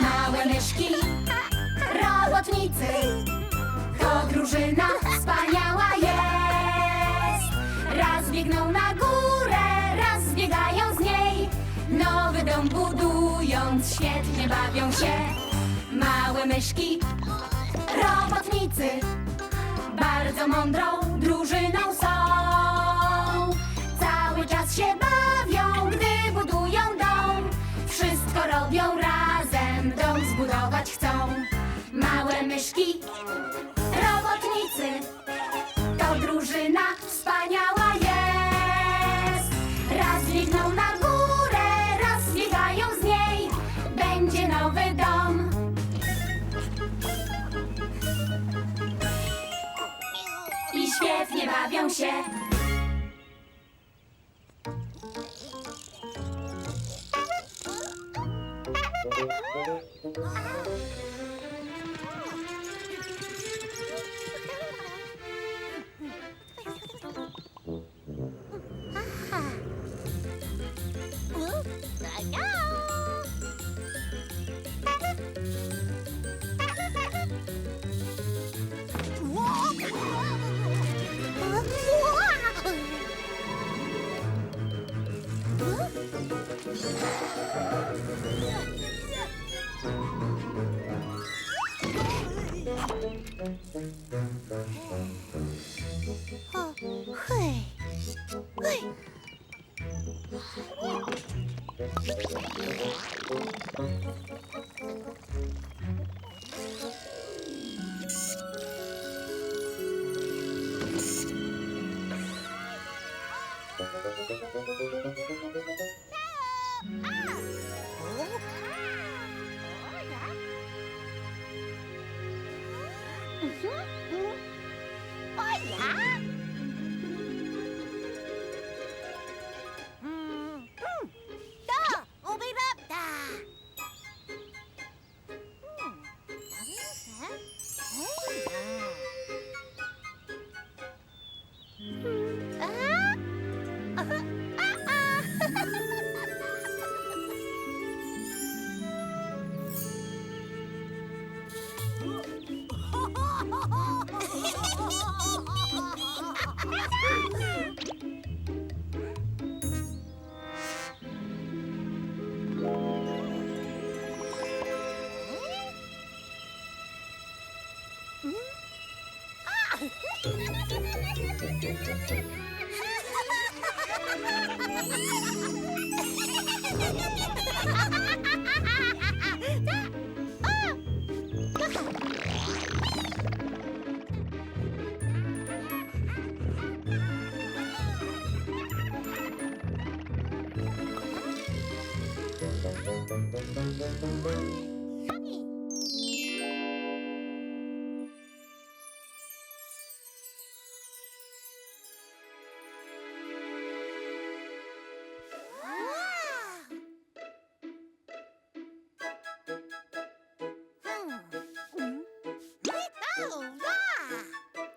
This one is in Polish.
Małe myszki, robotnicy, to drużyna wspaniała jest. Raz biegną na górę, raz zbiegają z niej. Nowy dom budując, świetnie bawią się. Małe myszki, robotnicy, bardzo mądrą drużyną są. Cały czas się Robotnicy to drużyna wspaniała jest. Raz biegną na górę, raz zbiegają z niej. Będzie nowy dom. I świetnie bawią się. Ah! Hmm. Uh-huh. Bye. Ah!